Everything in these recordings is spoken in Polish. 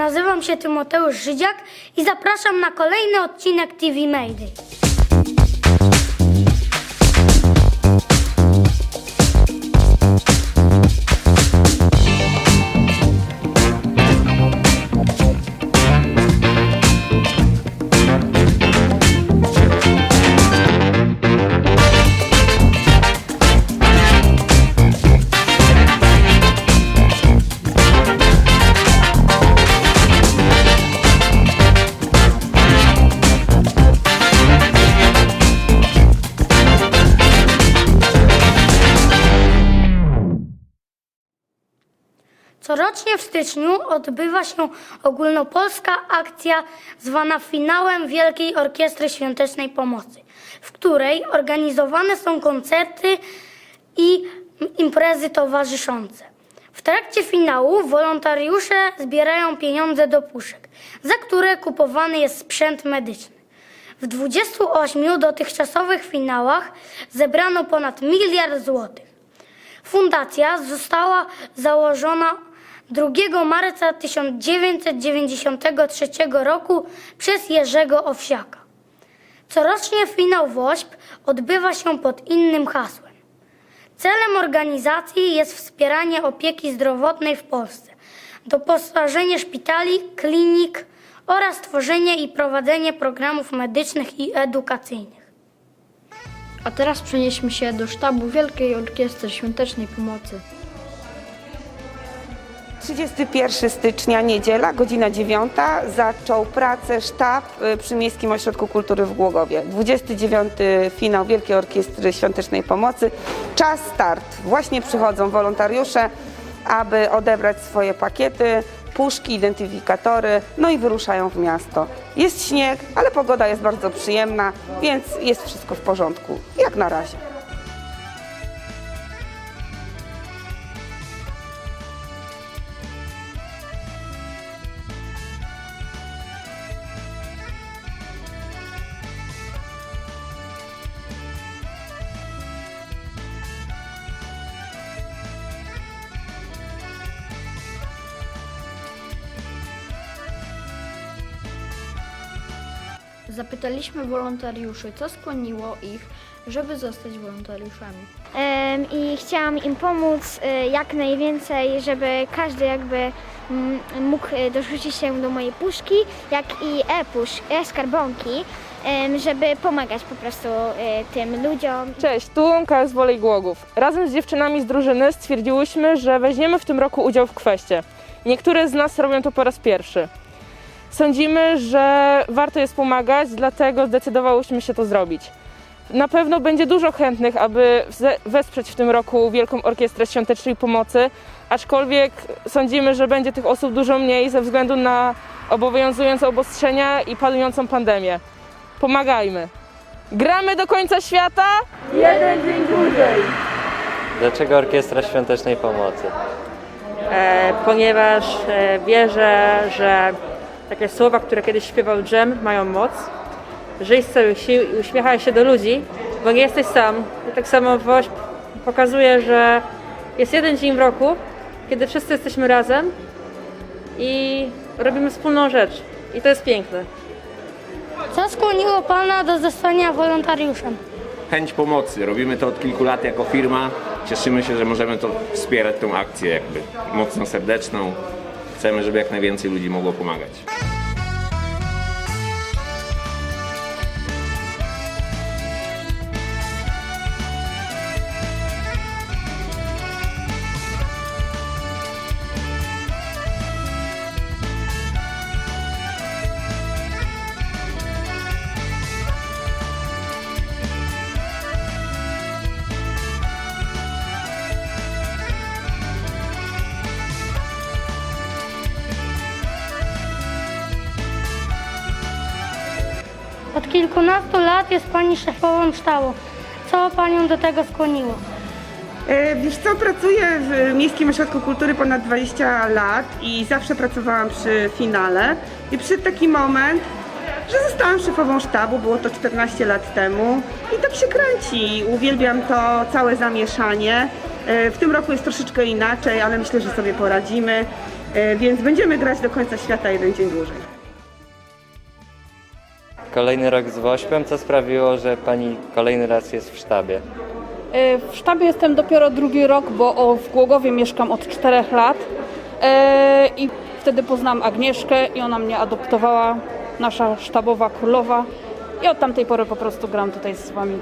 Nazywam się Tymoteusz Żydziak i zapraszam na kolejny odcinek TV Mayday. Corocznie w styczniu odbywa się ogólnopolska akcja zwana finałem Wielkiej Orkiestry Świątecznej Pomocy, w której organizowane są koncerty i imprezy towarzyszące. W trakcie finału wolontariusze zbierają pieniądze do puszek, za które kupowany jest sprzęt medyczny. W 28 dotychczasowych finałach zebrano ponad miliard złotych. Fundacja została założona 2 marca 1993 roku przez Jerzego Owsiaka. Corocznie finał WOŚP odbywa się pod innym hasłem. Celem organizacji jest wspieranie opieki zdrowotnej w Polsce, doposażenie szpitali, klinik oraz tworzenie i prowadzenie programów medycznych i edukacyjnych. A teraz przenieśmy się do sztabu Wielkiej Orkiestry Świątecznej Pomocy. 31 stycznia, niedziela, godzina 9, zaczął pracę sztab y, przy Miejskim Ośrodku Kultury w Głogowie. 29 finał Wielkiej Orkiestry Świątecznej Pomocy. Czas start. Właśnie przychodzą wolontariusze, aby odebrać swoje pakiety, puszki, identyfikatory, no i wyruszają w miasto. Jest śnieg, ale pogoda jest bardzo przyjemna, więc jest wszystko w porządku, jak na razie. Zapytaliśmy wolontariuszy, co skłoniło ich, żeby zostać wolontariuszami. I chciałam im pomóc e, jak najwięcej, żeby każdy jakby mm, mógł e, dorzucić się do mojej puszki, jak i e-pusz, e-skarbonki, żeby pomagać po prostu e, tym ludziom. Cześć, tu Łąka z Wolej Głogów. Razem z dziewczynami z drużyny stwierdziłyśmy, że weźmiemy w tym roku udział w kweście. Niektóre z nas robią to po raz pierwszy. Sądzimy, że warto jest pomagać, dlatego zdecydowałyśmy się to zrobić. Na pewno będzie dużo chętnych, aby ze- wesprzeć w tym roku Wielką Orkiestrę Świątecznej Pomocy, aczkolwiek sądzimy, że będzie tych osób dużo mniej ze względu na obowiązujące obostrzenia i panującą pandemię. Pomagajmy! Gramy do końca świata! Dlaczego Orkiestra Świątecznej Pomocy? e, ponieważ e, wierzę, że takie słowa, które kiedyś śpiewał Dżem, mają moc. Żyj z całych sił i uśmiechaj się do ludzi, bo nie jesteś sam. I tak samo WOŚP pokazuje, że jest jeden dzień w roku, kiedy wszyscy jesteśmy razem i robimy wspólną rzecz. I to jest piękne. Co skłoniło Pana do zostania wolontariuszem? chęć pomocy. Robimy to od kilku lat jako firma. Cieszymy się, że możemy to wspierać tą akcję jakby mocno serdeczną. Chcemy, żeby jak najwięcej ludzi mogło pomagać. Od kilkunastu lat jest Pani szefową sztabu. Co Panią do tego skłoniło? E, Wiesz co, pracuję w Miejskim Ośrodku Kultury ponad 20 lat i zawsze pracowałam przy finale. I przyszedł taki moment, że zostałam szefową sztabu, było to 14 lat temu i tak się kręci. Uwielbiam to całe zamieszanie. E, W tym roku jest troszeczkę inaczej, ale myślę, że sobie poradzimy. e, więc będziemy grać do końca świata jeden dzień dłużej. Kolejny rok z Wośpem, co sprawiło, że pani kolejny raz jest w sztabie? E, W sztabie jestem dopiero drugi rok, bo w Głogowie mieszkam od czterech lat E, i wtedy poznałam Agnieszkę i ona mnie adoptowała, nasza sztabowa królowa i od tamtej pory po prostu gram tutaj z wami.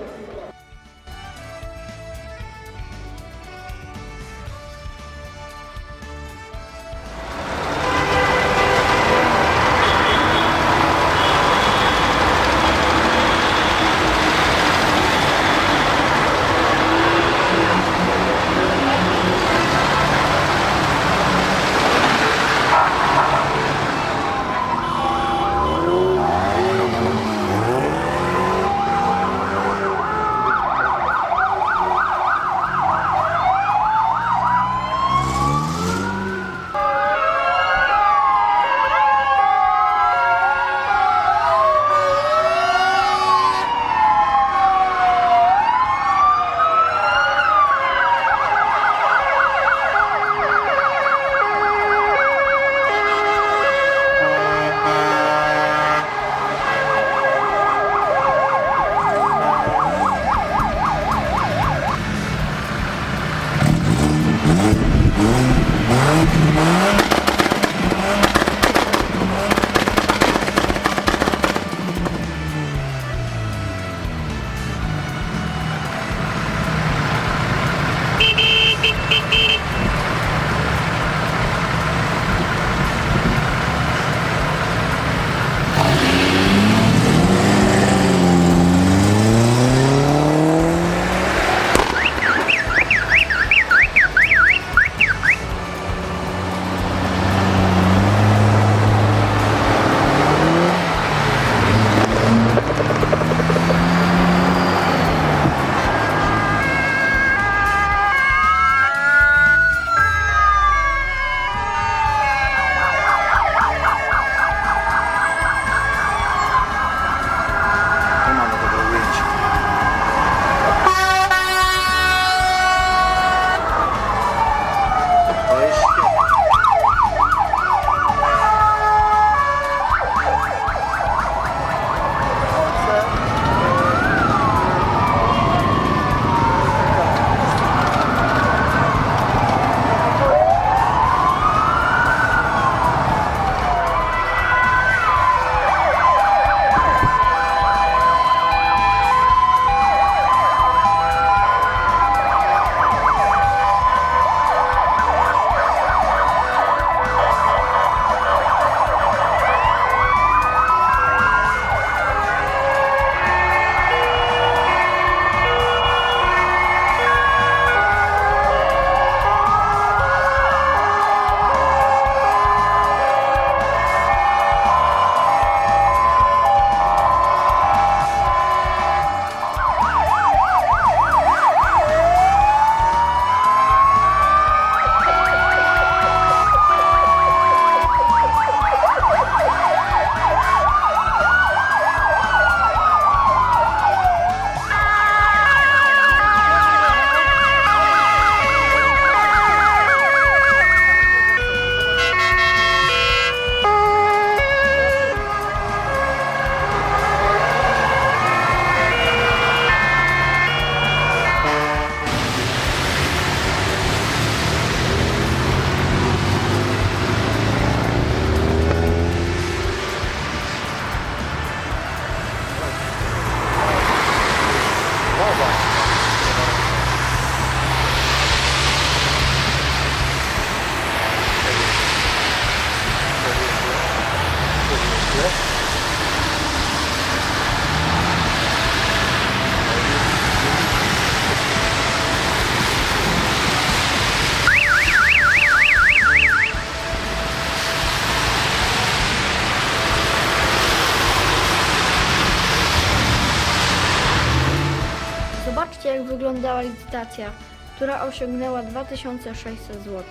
Która osiągnęła 2600 zł.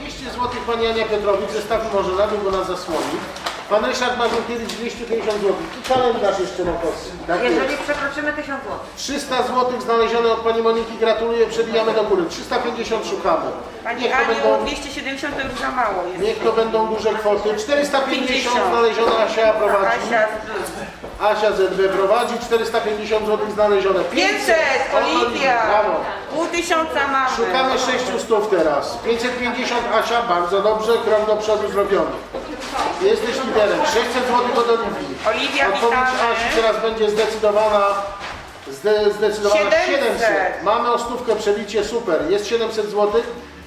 200 zł Pani Ania Piotrowicz, zestawmy może na dół, bo nas zasłoni. Pan Ryszard Marzykiewicz 250 zł. I kalendarz jeszcze na kosy. Tak Jeżeli jest. przekroczymy 1000 zł. 300 zł znalezione od Pani Moniki. Gratuluję. Przebijamy do góry. 350 szukamy. Pani Niech to Aniu, będą, 270 to już za mało jest. niech to będą duże kwoty. 450 50. znalezione. Asia prowadzi. Asia, Asia ZB prowadzi. 450 zł znalezione. 500, Oliwia. Brawo. pół tysiąca mamy. Szukamy 600 teraz. 550 Asia, bardzo dobrze, krok do przodu zrobiony. Jesteś liderem. 600 zł od Oliwii. Oliwia, Odpowiedź witamy. Asi teraz będzie zdecydowana. Zde, zdecydowana 700. Mamy o stówkę przebicie, super. Jest 700 zł.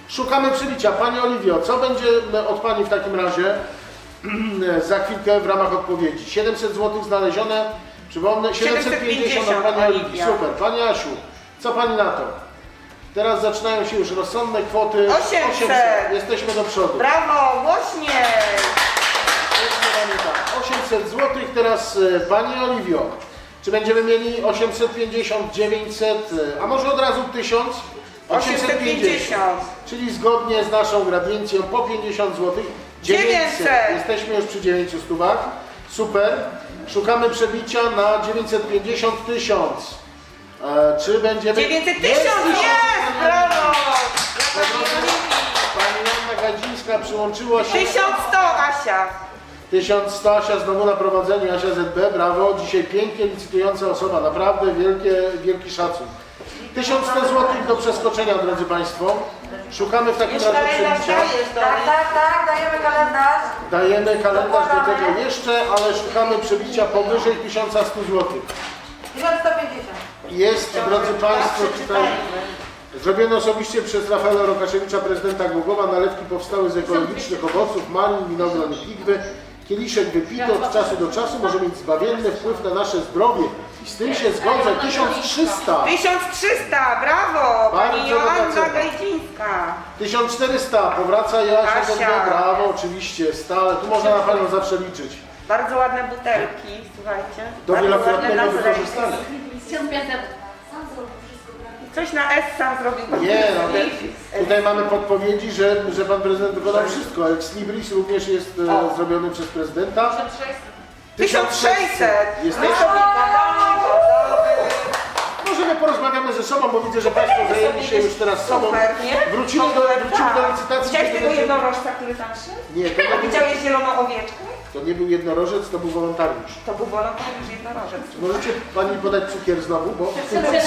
Szukamy przebicia. Pani Oliwio, co będzie od Pani w takim razie za chwilkę w ramach odpowiedzi? 700 zł znalezione. Przypomnę, 750 od Pani Oliwii. Oliwia. Super. Pani Asiu, co Pani na to? Teraz zaczynają się już rozsądne kwoty. 800. Jesteśmy do przodu. Brawo, tak. 800 zł. Teraz e, Pani Oliwio. Czy będziemy mieli 850, 900, e, a może od razu 1000? 850. Czyli zgodnie z naszą gradiencją po 50 zł. 900. Jesteśmy już przy 900 stówach. Super. Szukamy przebicia na 950 tysiąc. E, czy będziemy... 900 Jest tysiąc, jest, brawo. Pani Oliwii. Pani Anna Gadzińska przyłączyła się. 1100, Asia. 1100 Asia znowu na prowadzeniu, Asia ZB, brawo. Dzisiaj pięknie licytująca osoba, naprawdę wielkie, wielki szacun. 1100 zł do przeskoczenia, drodzy Państwo. Szukamy w takim Już razie kalendarz przebicia. dajesz Tak, tak, tak, dajemy kalendarz. Dajemy kalendarz do tego jeszcze, ale szukamy przebicia powyżej 1100 zł. 1150. Jest, drodzy Państwo, tutaj zrobione osobiście przez Rafaela Rokaszewicza, prezydenta Głogowa. Nalewki powstały z ekologicznych owoców, malin, winogron i pigwy. Kieliszek wypity od czasu do czasu może mieć zbawienny wpływ na nasze zdrowie. I z tym się zgodzę. 1300, 1300, brawo. Pani Bardzo cena. Gajdzińska. 1400, powraca Joasia Asia. ZB, brawo, oczywiście, stale. Tu można na Panią zawsze liczyć. Bardzo ładne butelki, słuchajcie. Do Bardzo ładne wielokrotnego naklejki. wykorzystania. Coś na S sam zrobił. Nie, no, tutaj mamy podpowiedzi, że, że pan prezydent wykonał wszystko. Ex Libris również jest e, zrobiony przez prezydenta. 1600. Jesteśmy, Gotowy. możemy porozmawiamy ze sobą, bo widzę, że Państwo zajęli się już teraz sobą. Super, nie? Wrócimy do, wrócimy do licytacji. Widziałeś tego jednorożca, który tam szedł? Nie, to nie, był, Widziałeś zieloną owieczkę? To nie był jednorożec, to był wolontariusz. To był wolontariusz jednorożec. Możecie Pani podać cukier znowu, bo Potrzebuję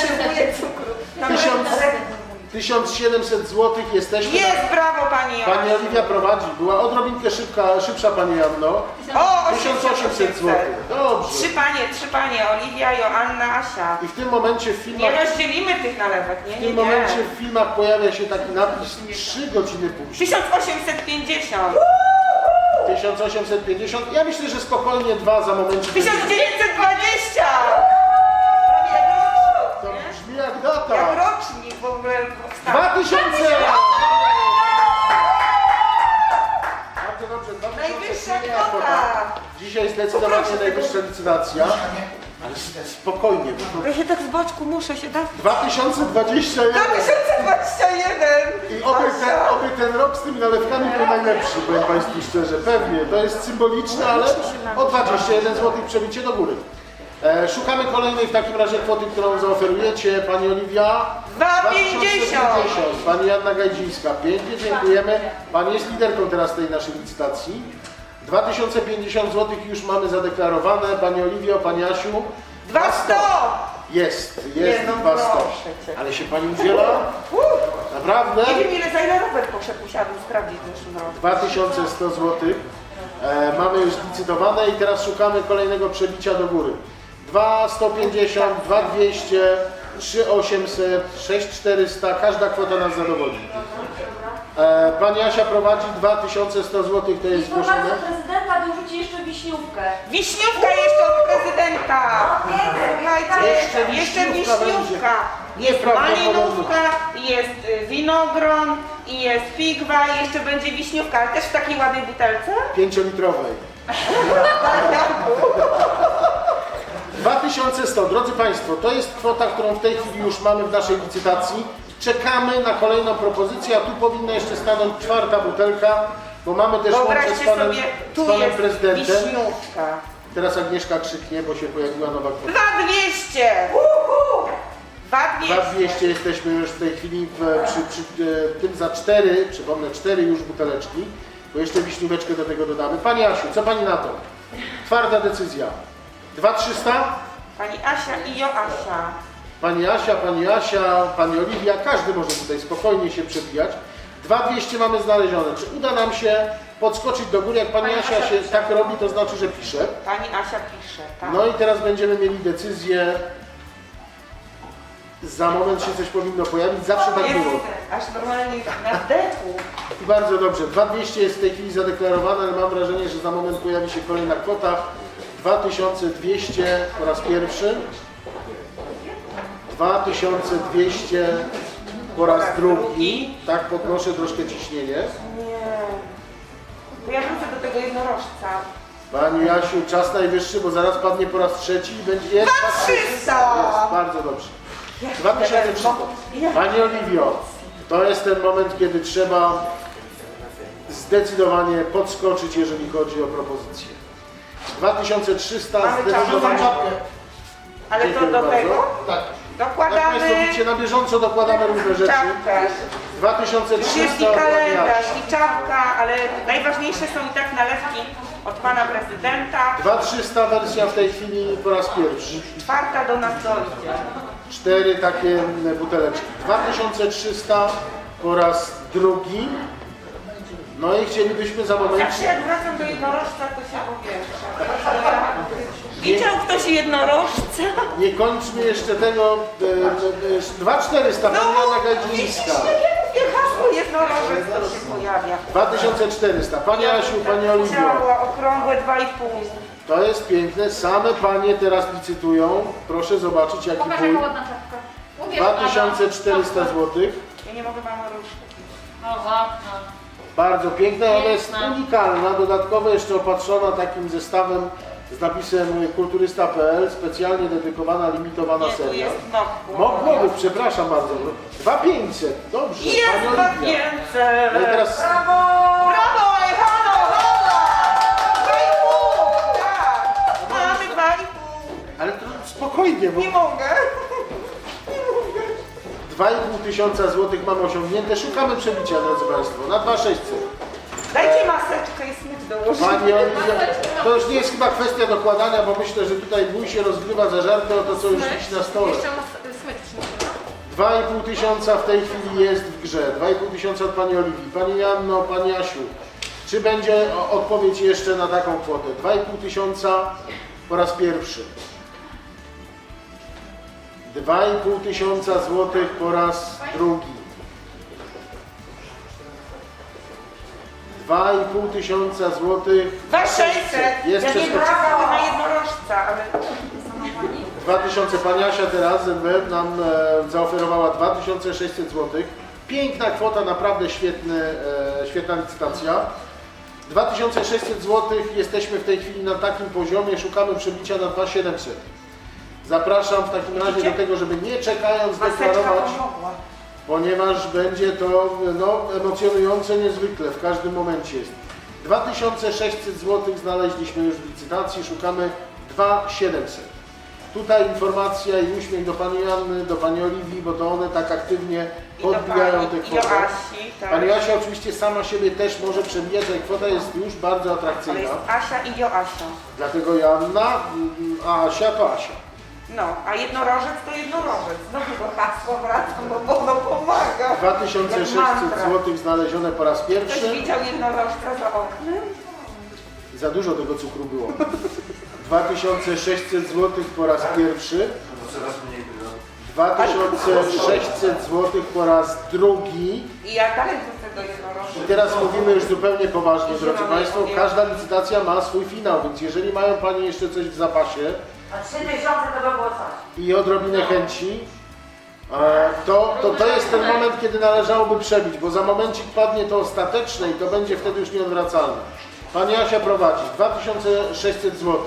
cukru. Tysiąc- jest- 1700 zł jesteśmy. na- Jest, brawo Pani Joanna. Pani Oliwia prowadzi. Była odrobinkę szybka, szybsza Pani Janno. O, 1800 zł. Dobrze. Trzy panie, trzy panie, Oliwia, Joanna, Asia. I w tym momencie w Nie filmach, rozdzielimy tych nalewek, nie, w nie, tym nie. momencie w filmach pojawia się taki napis 3 godziny później. 1850. 1850. Ja myślę, że spokojnie dwa za momencik. 1920. Prawie jak rocznik, To nie? brzmi jak Jak data. rocznik w ogóle powstał. 2000! Bardzo dobrze. 2000 Najwyższa średnia kwota. Dzisiaj zdecydowanie najwyższa licytacja. Ale spokojnie. bo to Ja się tak z boczku muszę się dać. 2021. 2021. I oby ten, oby ten rok z tymi nalewkami był najlepszy, powiem Państwu szczerze. Pewnie, to jest symboliczne, ale o 21 zł przebicie do góry. E, szukamy kolejnej w takim razie kwoty, którą zaoferujecie. Pani Oliwia? 2,50. 2050. Pani Janna Gajdzińska. Pięknie dziękujemy. Pani jest liderką teraz tej naszej licytacji. 2050 zł już mamy zadeklarowane. Pani Oliwio, Pani Asiu. 200. Jest, jest Nie, no 200. proszę cię. Ale się Pani udziela? Naprawdę? Nie wiem ile za ile Robert poszedł, musiałabym sprawdzić w zeszłym roku. 2100 zł. E, mamy już licytowane i teraz szukamy kolejnego przebicia do góry. 2150, 2200, 3800, 6400, każda kwota nas zadowoli. E, pani Asia prowadzi 2100 zł, to jest zgłoszone. prezydenta dorzuci jeszcze wiśniówkę. Wiśniówka jeszcze od prezydenta. Słuchajcie, Jeszcze jeszcze wiśniówka wiśniówka. będzie. Jest Nieprawdopodobne. malinówka, jest y, winogron i jest pigwa i jeszcze będzie wiśniówka, ale też w takiej ładnej butelce. 5-litrowej. 2100, drodzy Państwo, to jest kwota, którą w tej chwili już mamy w naszej licytacji. Czekamy na kolejną propozycję, a tu powinna jeszcze stanąć czwarta butelka. bo mamy też łącze z Wyobraźcie panem, sobie, z tu panem jest prezydentem. wiśniówka. Teraz Agnieszka krzyknie, bo się pojawiła nowa kwota. 2200! 2200! 2200 jesteśmy już w tej chwili w, przy, przy e, tym za cztery, przypomnę, cztery już buteleczki, bo jeszcze wiśnióweczkę do tego dodamy. Pani Asiu, co Pani na to? Twarda decyzja. 2300? Pani Asia i Joasia. Pani Asia, Pani Asia, Pani Oliwia, każdy może tutaj spokojnie się przebijać. 2200 mamy znalezione. Czy uda nam się podskoczyć do góry? Jak Pani Pani Asia Asia się pisze. tak robi, to znaczy, że pisze. Pani Asia pisze, tak? No i teraz będziemy mieli decyzję. Za moment się coś powinno pojawić, zawsze tak Jest było. aż normalnie na zdechu. I bardzo dobrze. 2200 jest w tej chwili zadeklarowane, ale mam wrażenie, że za moment pojawi się kolejna kwota. 2200 po raz pierwszy. 2200 po raz drugi. Tak, podnoszę troszkę ciśnienie. Nie. To ja wrócę do tego jednorożca. Pani Jasiu, czas najwyższy, bo zaraz padnie po raz trzeci i będzie jest. 2300! Jest, bardzo dobrze. 2300. Pani Oliwio, to jest ten moment, kiedy trzeba zdecydowanie podskoczyć, jeżeli chodzi o propozycję. 2300 Mamy zdecydowanie. czapkę. Ale to Dziękuję do bardzo. tego Tak. Jak dokładamy Państwo widzicie, na bieżąco dokładamy różne rzeczy. czapkę. Już 2300 jest i kalendarz, i czapka, ale najważniejsze są i tak nalewki od pana prezydenta. 2300 wersja w tej chwili po raz pierwszy. Czwarta do nas dojdzie. Cztery takie buteleczki. 2300 po raz drugi. No i chcielibyśmy za moment. Zawsze jak wracam do jednorożca, to się powiększa. Widział ktoś jednorożca? Nie kończmy jeszcze tego. E, e, 2400 No, Pani Anna widzisz, Gajdzińska. jak ja mówię hasło jednorożec, to się pojawia. 2400 Pani Asiu, Pani Oliwio. Ciała okrągłe 2,5. To jest piękne. Same panie teraz licytują. Proszę zobaczyć jaki bój. 2400 zł. Ja nie mogę mam różki. Bardzo piękna, ona jest unikalna, dodatkowo jeszcze opatrzona takim zestawem z napisem kulturysta.pl, specjalnie dedykowana, limitowana Nie, tu seria. jest Mok przepraszam bardzo. 2500, dobrze, Jest Pani Oliwia. więcej! No i teraz Brawo! Brawo, Halo, halo! Dwa i pół! Tak! Mamy dwa i pół! Ale to spokojnie, bo Nie mogę! 2,5 tysiąca złotych mamy osiągnięte. Szukamy przebicia, drodzy Państwo, na 2600. Dajcie maseczkę i smycz dołożymy. Pani Oliwia, to już nie jest chyba kwestia dokładania, bo myślę, że tutaj bój się rozgrywa za żarty o to, co już wisi na stole. 2,5 tysiąca w tej chwili jest w grze. 2,5 tysiąca od Pani Oliwii. Pani Janno, Pani Asiu, czy będzie o- odpowiedź jeszcze na taką kwotę? 2,5 tysiąca po raz pierwszy. 2,5 tysiąca złotych po raz drugi. 2,5 tysiąca złotych. 2600! Jest Ja nie przeskoczenie. brawały na jednorożca, ale... 2000 Pani Asia teraz ZB nam e, zaoferowała 2600 zł. Piękna kwota, naprawdę świetny, e, świetna licytacja. 2600 zł jesteśmy w tej chwili na takim poziomie, szukamy przebicia na 2700. Zapraszam w takim razie do tego, żeby nie czekając Maseczka deklarować, pomogła. Ponieważ będzie to no, emocjonujące niezwykle w każdym momencie jest. 2600 zł znaleźliśmy już w licytacji, szukamy 2700. Tutaj informacja i uśmiech do Pani Janny, do Pani Oliwii, bo to one tak aktywnie podbijają te kwoty. Joasi, tak. Pani Asia oczywiście sama siebie też może przebijać, ale kwota jest już bardzo atrakcyjna. jest Asia i Joasia. Dlatego Janna, a Asia to Asia. No, a jednorożec to jednorożec. Znowu do hasła wracam, bo ono pomaga. 2600 Jak mantra. zł znalezione po raz Ktoś pierwszy. widział jednorożca za oknem? Za dużo tego cukru było. 2600 zł po raz pierwszy. 2600 zł po raz drugi. I ja dalej wrócę do jednorożca. I teraz mówimy już zupełnie poważnie, drodzy Państwo. Każda licytacja ma swój finał, więc jeżeli mają Panie jeszcze coś w zapasie Trzy tysiące to by było coś. i odrobinę chęci, e, to, to to jest ten moment, kiedy należałoby przebić, bo za momencik padnie to ostateczne i to będzie wtedy już nieodwracalne. Pani Asia prowadzi 2600 zł.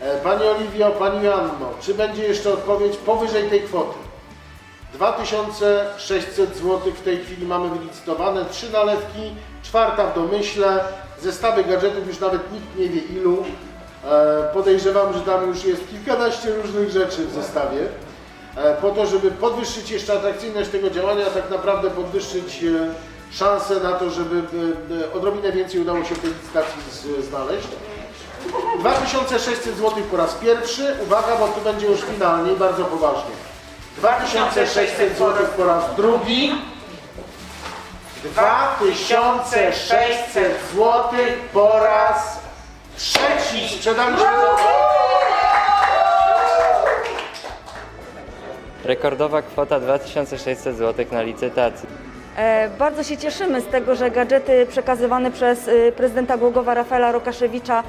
E, Pani Oliwio, Pani Joanno, czy będzie jeszcze odpowiedź powyżej tej kwoty? 2600 zł w tej chwili mamy wylicytowane, trzy nalewki, czwarta w domyśle, zestawy gadżetów już nawet nikt nie wie ilu. E, Podejrzewam, że tam już jest kilkanaście różnych rzeczy w zestawie. E, Po to, żeby podwyższyć jeszcze atrakcyjność tego działania, tak naprawdę podwyższyć e, szanse na to, żeby odrobinę więcej udało się w tej licytacji znaleźć. 2600 zł po raz pierwszy. Uwaga, bo tu będzie już finalnie i bardzo poważnie. 2600 zł po raz drugi. 2600 zł po raz trzeci. Sprzedaliśmy za... Rekordowa kwota 2600 zł na licytacji. E, Bardzo się cieszymy z tego, że gadżety przekazywane przez y, prezydenta Głogowa Rafaela Rokaszewicza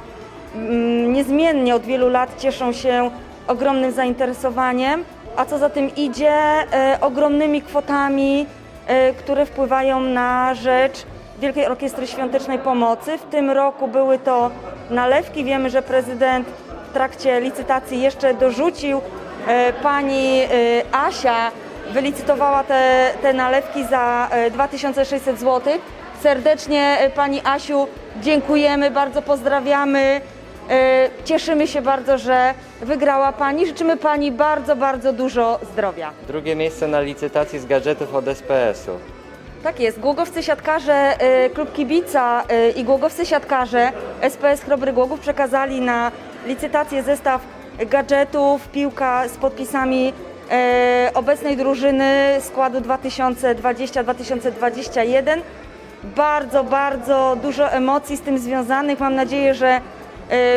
mm, niezmiennie od wielu lat cieszą się ogromnym zainteresowaniem, a co za tym idzie, e, ogromnymi kwotami, e, które wpływają na rzecz Wielkiej Orkiestry Świątecznej Pomocy. W tym roku były to nalewki. Wiemy, że prezydent w trakcie licytacji jeszcze dorzucił e, pani e, Asia wylicytowała te, te nalewki za e, 2600 zł. Serdecznie e, Pani Asiu dziękujemy, bardzo pozdrawiamy. E, Cieszymy się bardzo, że wygrała Pani. Życzymy Pani bardzo, bardzo dużo zdrowia. Drugie miejsce na licytacji z gadżetów od SPS-u. Tak jest. Głogowscy siatkarze, e, klub kibica e, i głogowscy siatkarze SPS Chrobry Głogów przekazali na licytację zestaw gadżetów, piłka z podpisami e, obecnej drużyny składu 2020-2021. Bardzo, bardzo dużo emocji z tym związanych. Mam nadzieję, że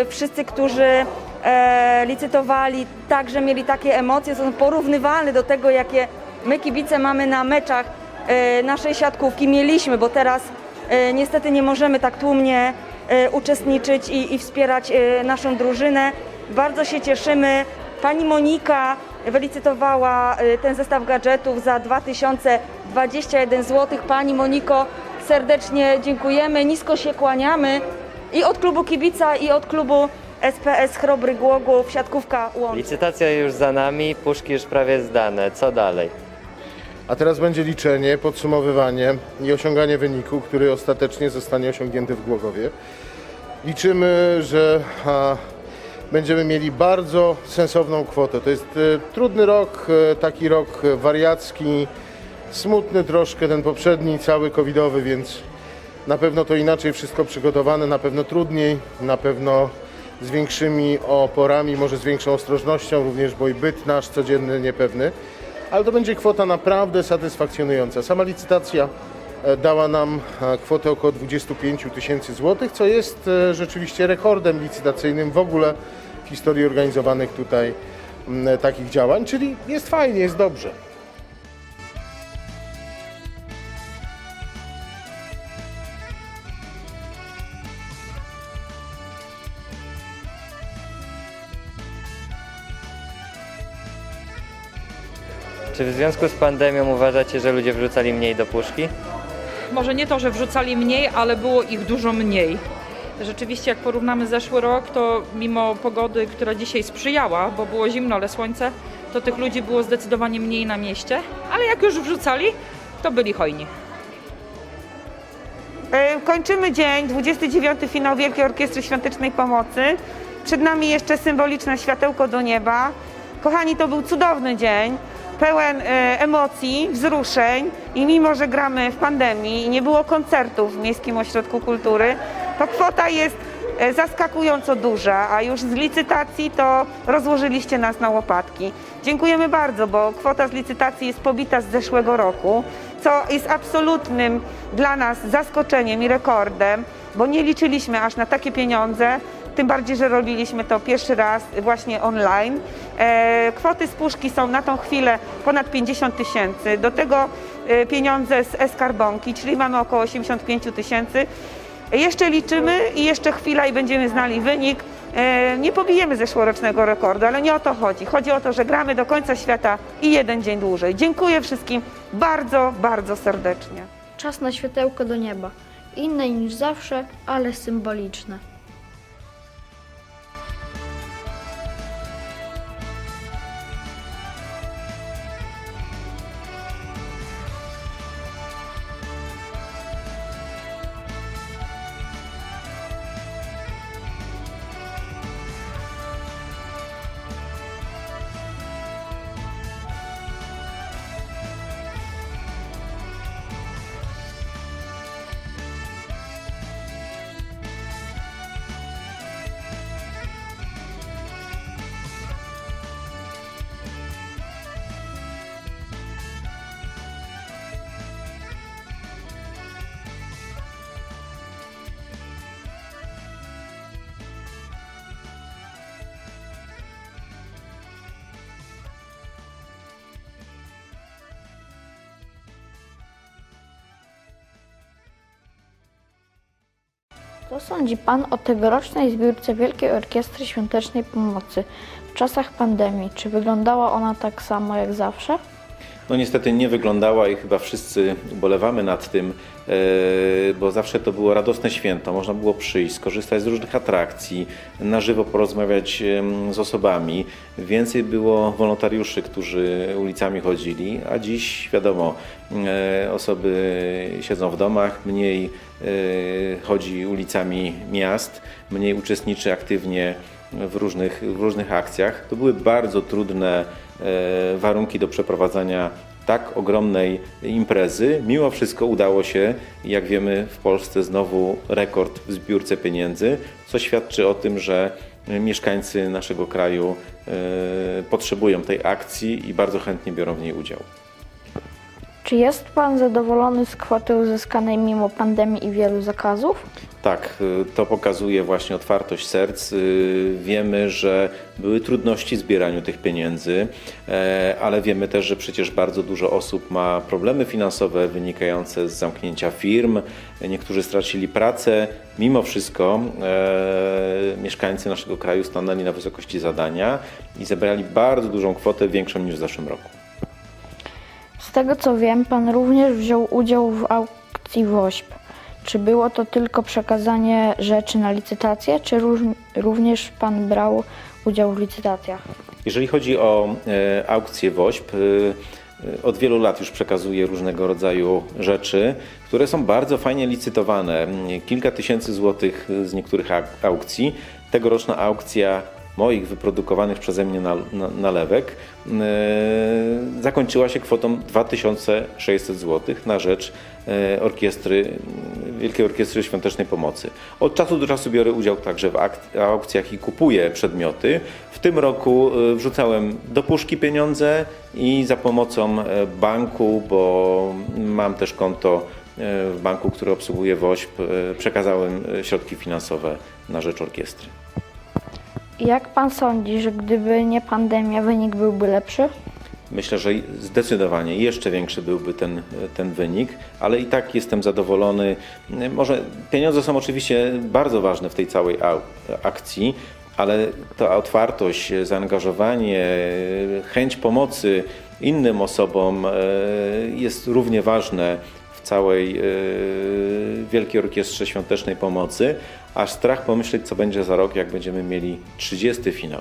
wszyscy, którzy e, licytowali, także mieli takie emocje, są porównywalne do tego, jakie my kibice mamy na meczach naszej siatkówki. Mieliśmy, bo teraz e, niestety nie możemy tak tłumnie e, uczestniczyć i, i wspierać e, naszą drużynę. Bardzo się cieszymy. Pani Monika wylicytowała e, ten zestaw gadżetów za 2021 zł. Pani Moniko, serdecznie dziękujemy, nisko się kłaniamy i od klubu kibica, i od klubu SPS Chrobry Głogów, siatkówka łączy. Licytacja już za nami, puszki już prawie zdane. Co dalej? A teraz będzie liczenie, podsumowywanie i osiąganie wyniku, który ostatecznie zostanie osiągnięty w Głogowie. Liczymy, że a, będziemy mieli bardzo sensowną kwotę. To jest e, trudny rok, e, taki rok wariacki, smutny troszkę, ten poprzedni, cały covidowy, więc na pewno to inaczej wszystko przygotowane, na pewno trudniej, na pewno z większymi oporami, może z większą ostrożnością również, bo i byt nasz codzienny niepewny. Ale to będzie kwota naprawdę satysfakcjonująca. Sama licytacja e, dała nam e, kwotę około 25 tysięcy złotych, co jest e, rzeczywiście rekordem licytacyjnym w ogóle w historii organizowanych tutaj takich działań, czyli jest fajnie, jest dobrze. Czy w związku z pandemią uważacie, że ludzie wrzucali mniej do puszki? Może nie to, że wrzucali mniej, ale było ich dużo mniej. Rzeczywiście, jak porównamy zeszły rok, to mimo pogody, która dzisiaj sprzyjała, bo było zimno, ale słońce, to tych ludzi było zdecydowanie mniej na mieście, ale jak już wrzucali, to byli hojni. E, Kończymy dzień, 29. finał Wielkiej Orkiestry Świątecznej Pomocy. Przed nami jeszcze symboliczne światełko do nieba. Kochani, to był cudowny dzień, pełen e, emocji, wzruszeń i mimo, że gramy w pandemii i nie było koncertów w Miejskim Ośrodku Kultury, to kwota jest e, zaskakująco duża, a już z licytacji to rozłożyliście nas na łopatki. Dziękujemy bardzo, bo kwota z licytacji jest pobita z zeszłego roku, co jest absolutnym dla nas zaskoczeniem i rekordem, bo nie liczyliśmy aż na takie pieniądze, tym bardziej, że robiliśmy to pierwszy raz właśnie online. E, kwoty z puszki są na tą chwilę ponad 50 tysięcy, do tego e, pieniądze z e-skarbonki, czyli mamy około 85 tysięcy. Jeszcze liczymy i jeszcze chwila i będziemy znali wynik. E, Nie pobijemy zeszłorocznego rekordu, ale nie o to chodzi. Chodzi o to, że gramy do końca świata i jeden dzień dłużej. Dziękuję wszystkim bardzo, bardzo serdecznie. Czas na światełko do nieba. Inne niż zawsze, ale symboliczne. Co sądzi Pan o tegorocznej zbiórce Wielkiej Orkiestry Świątecznej Pomocy w czasach pandemii? Czy wyglądała ona tak samo jak zawsze? No niestety nie wyglądała i chyba wszyscy ubolewamy nad tym, e, bo zawsze to było radosne święto. Można było przyjść, skorzystać z różnych atrakcji, na żywo porozmawiać z osobami. Więcej było wolontariuszy, którzy ulicami chodzili, a dziś wiadomo, e, osoby siedzą w domach, mniej e, chodzi ulicami miast, mniej uczestniczy aktywnie w różnych, w różnych akcjach. To były bardzo trudne warunki do przeprowadzania tak ogromnej imprezy. Mimo wszystko udało się, jak wiemy, w Polsce znowu rekord w zbiórce pieniędzy, co świadczy o tym, że mieszkańcy naszego kraju e, potrzebują tej akcji i bardzo chętnie biorą w niej udział. Czy jest Pan zadowolony z kwoty uzyskanej mimo pandemii i wielu zakazów? Tak, y, to pokazuje właśnie otwartość serc. Y, Wiemy, że były trudności w zbieraniu tych pieniędzy, e, ale wiemy też, że przecież bardzo dużo osób ma problemy finansowe wynikające z zamknięcia firm. Niektórzy stracili pracę. Mimo wszystko e, mieszkańcy naszego kraju stanęli na wysokości zadania i zebrali bardzo dużą kwotę, większą niż w zeszłym roku. Z tego co wiem, Pan również wziął udział w aukcji WOŚP. Czy było to tylko przekazanie rzeczy na licytację, czy również Pan brał udział w licytacjach? Jeżeli chodzi o e, aukcję WOŚP, e, e, od wielu lat już przekazuję różnego rodzaju rzeczy, które są bardzo fajnie licytowane. Kilka tysięcy złotych z niektórych aukcji. Tegoroczna aukcja moich wyprodukowanych przeze mnie nal- na- nalewek e, zakończyła się kwotą 2600 zł na rzecz e, orkiestry, Wielkiej Orkiestry Świątecznej Pomocy. Od czasu do czasu biorę udział także w aukcjach i kupuję przedmioty. W tym roku e, wrzucałem do puszki pieniądze i za pomocą banku, bo mam też konto w banku, który obsługuje WOŚP, przekazałem środki finansowe na rzecz orkiestry. Jak Pan sądzi, że gdyby nie pandemia, wynik byłby lepszy? Myślę, że zdecydowanie jeszcze większy byłby ten, ten wynik, ale i tak jestem zadowolony. Może pieniądze są oczywiście bardzo ważne w tej całej akcji, ale ta otwartość, zaangażowanie, chęć pomocy innym osobom e, jest równie ważne całej e, Wielkiej Orkiestrze Świątecznej Pomocy, aż strach pomyśleć, co będzie za rok, jak będziemy mieli 30 finał.